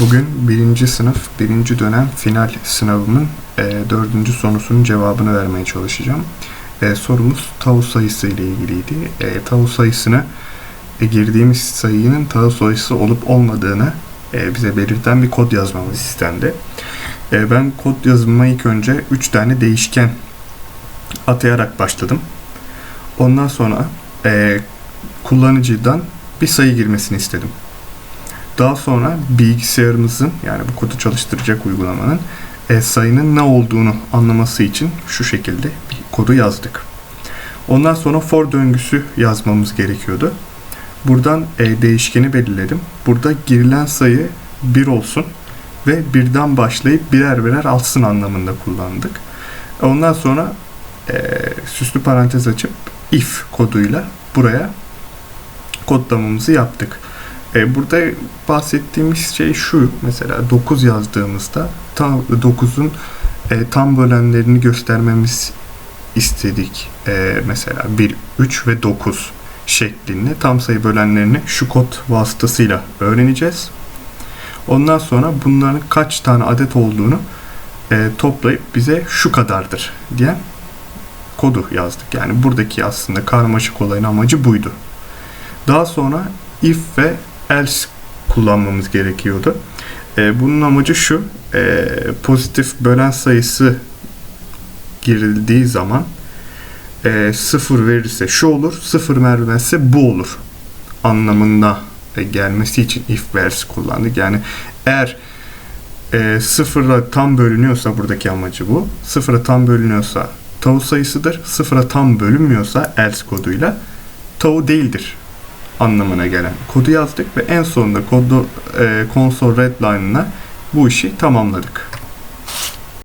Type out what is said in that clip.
Bugün birinci sınıf, birinci dönem final sınavımın e, dördüncü sorusunun cevabını vermeye çalışacağım. E, sorumuz tavuk sayısı ile ilgiliydi. E, tavuk sayısını e, girdiğimiz sayının tavuk sayısı olup olmadığını e, bize belirten bir kod yazmamız istendi. E, ben kod yazımıma ilk önce 3 tane değişken atayarak başladım. Ondan sonra e, kullanıcıdan bir sayı girmesini istedim. Daha sonra bilgisayarımızın yani bu kodu çalıştıracak uygulamanın e, sayının ne olduğunu anlaması için şu şekilde bir kodu yazdık. Ondan sonra for döngüsü yazmamız gerekiyordu. Buradan e, değişkeni belirledim. Burada girilen sayı 1 olsun ve birden başlayıp birer birer alsın anlamında kullandık. Ondan sonra e, süslü parantez açıp if koduyla buraya kodlamamızı yaptık. E, burada bahsettiğimiz şey şu. Mesela 9 yazdığımızda tam 9'un e, tam bölenlerini göstermemiz istedik. E, mesela 1, 3 ve 9 şeklinde tam sayı bölenlerini şu kod vasıtasıyla öğreneceğiz. Ondan sonra bunların kaç tane adet olduğunu e, toplayıp bize şu kadardır diye kodu yazdık. Yani buradaki aslında karmaşık olayın amacı buydu. Daha sonra if ve else kullanmamız gerekiyordu. E, bunun amacı şu, e, pozitif bölen sayısı girildiği zaman e, sıfır verirse şu olur, sıfır vermezse bu olur anlamında e, gelmesi için if else kullandık. Yani eğer e, sıfırla tam bölünüyorsa buradaki amacı bu. Sıfıra tam bölünüyorsa tavuk sayısıdır. Sıfıra tam bölünmüyorsa else koduyla tavu değildir anlamına gelen kodu yazdık ve en sonunda kodu e, console redline'ına bu işi tamamladık.